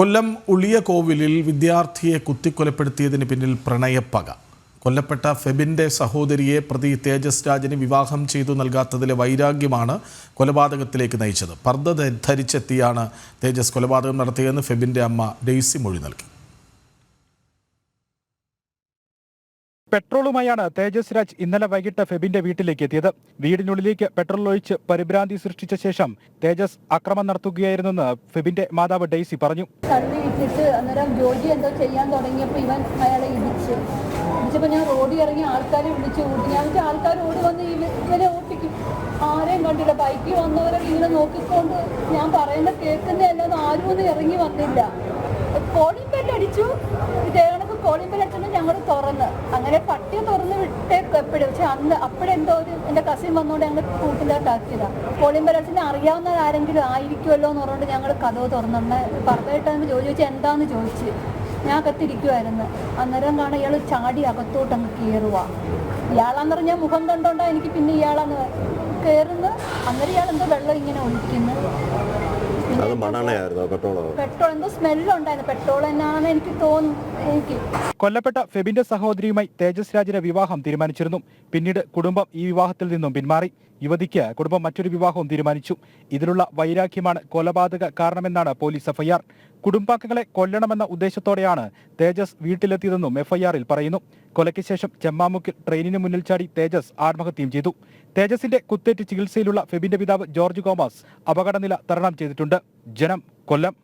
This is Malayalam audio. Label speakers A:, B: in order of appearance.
A: കൊല്ലം ഉളിയകോവിലിൽ വിദ്യാർത്ഥിയെ കുത്തിക്കൊലപ്പെടുത്തിയതിന് പിന്നിൽ പ്രണയപ്പക. കൊല്ലപ്പെട്ട ഫെബിന്റെ സഹോദരിയെ പ്രതി തേജസ് രാജന് വിവാഹം ചെയ്തു നൽകാത്തതിലെ വൈരാഗ്യമാണ് കൊലപാതകത്തിലേക്ക് നയിച്ചത്. പർദ്ദ ധ- ധരിച്ചെത്തിയാണ് തേജസ് കൊലപാതകം നടത്തിയതെന്ന് ഫെബിന്റെ അമ്മ ഡെയ്സി മൊഴി നൽകി.
B: പെട്രോളുമായാണ് തേജസ് രാജ് ഇന്നലെ വൈകിട്ട് ഫെബിന്റെ വീട്ടിലേക്ക് എത്തിയത് വീടിനുള്ളിലേക്ക് പെട്രോൾ ഒഴിച്ച് പരിഭ്രാന്തി സൃഷ്ടിച്ച ശേഷം തേജസ് അക്രമം നടത്തുകയായിരുന്നെന്ന് ഫെബിന്റെ മാതാവ് ഡെയ്സി പറഞ്ഞു.
C: തള്ളി ഇട്ടിട്ട് അന്നേരം ജോലി എന്തോ ചെയ്യാൻ തുടങ്ങിയപ്പോൾ ഇവൻ അയാളെ ഇടിച്ച്. ഇടിച്ചപ്പോൾ ഞാൻ റോഡിൽ ഇറങ്ങി ആൾക്കാരെ വിളിച്ചു കൂട്ടി ഞാൻ ആൾക്കാർ ഓടി വന്ന് ഇവ- ഇവനെ ഓട്ടിക്കും. ആരെയും കണ്ടില്ല. ബൈക്കിൽ വന്നവരൊക്കെ ഇങ്ങനെ നോക്കിക്കൊണ്ട് ഞാൻ പറയുന്ന കേൾക്കുന്നതല്ലാതെ ആരും ഒന്നും ഇറങ്ങി വന്നില്ല. കോളിംഗ് ബെല്ല് അടിച്ചു. ഇതേ കണക്ക് കോളിംഗ് ബെൽ അടിച്ചിട്ട് ഞങ്ങൾ തുറന്ന്. അങ്ങനെ പട്ടിയെ തുറന്ന് വിട്ടേക്കും എപ്പോഴും പക്ഷെ അന്ന് അപ്പോഴെന്തോ ഒരു എന്റെ കസിൻ വന്നുകൊണ്ട് ഞങ്ങൾ കൂട്ടിലോട്ടാക്കിയതാണ് കോളിംഗ് ബെല്ല് അടിച്ചിട്ട് അറിയാവുന്ന ആരെങ്കിലും ആയിരിക്കുമല്ലോ എന്ന് പറഞ്ഞുകൊണ്ട് ഞങ്ങൾ കഥവ് തുറന്നുണ്ട് പറഞ്ഞിട്ടാണ് ചോദിച്ചു ചോദിച്ചാൽ എന്താന്ന് ചോദിച്ച്. ഞാൻ അകത്തിരിക്കുമായിരുന്നു അന്നേരം കാണാൻ ഇയാൾ ചാടി അകത്തോട്ട് അങ്ങ് കയറുക ഇയാളാന്ന് പറഞ്ഞാൽ മുഖം കണ്ടോണ്ടാ എനിക്ക് പിന്നെ ഇയാളാന്ന് കയറുന്നു അന്നേരം ഇയാൾ എന്തോ വെള്ളം ഇങ്ങനെ ഒഴിക്കുന്നു.
D: അത് മണ്ണെണ്ണയായിരുന്നോ പെട്രോളോ.
C: പെട്രോൾ എന്തോ സ്മെല്ലുണ്ടായിരുന്നു. പെട്രോൾ എന്നാണെന്ന് എനിക്ക് തോന്നുന്നു. എനിക്ക്
B: കൊല്ലപ്പെട്ട ഫെബിന്റെ സഹോദരിയുമായി തേജസ് രാജിന്റെ വിവാഹം തീരുമാനിച്ചിരുന്നു. പിന്നീട് കുടുംബം ഈ വിവാഹത്തിൽ നിന്നും പിന്മാറി. യുവതിക്ക് കുടുംബം മറ്റൊരു വിവാഹവും തീരുമാനിച്ചു. ഇതിലുള്ള വൈരാഗ്യമാണ് കൊലപാതക കാരണമെന്നാണ് പോലീസ് എഫ്ഐആർ. കുടുംബാംഗങ്ങളെ കൊല്ലണമെന്ന ഉദ്ദേശത്തോടെയാണ് തേജസ് വീട്ടിലെത്തിയതെന്നും എഫ്ഐആറിൽ പറയുന്നു. കൊലയ്ക്ക് ശേഷം ചെമ്മാമുക്കിൽ ട്രെയിനിന് മുന്നിൽ ചാടി തേജസ് ആത്മഹത്യയും ചെയ്തു. തേജസിന്റെ കുത്തേറ്റ് ചികിത്സയിലുള്ള ഫെബിന്റെ പിതാവ് ജോർജ് ഗോമസ് അപകടനില തരണം ചെയ്തിട്ടുണ്ട്. ജനം കൊല്ലം.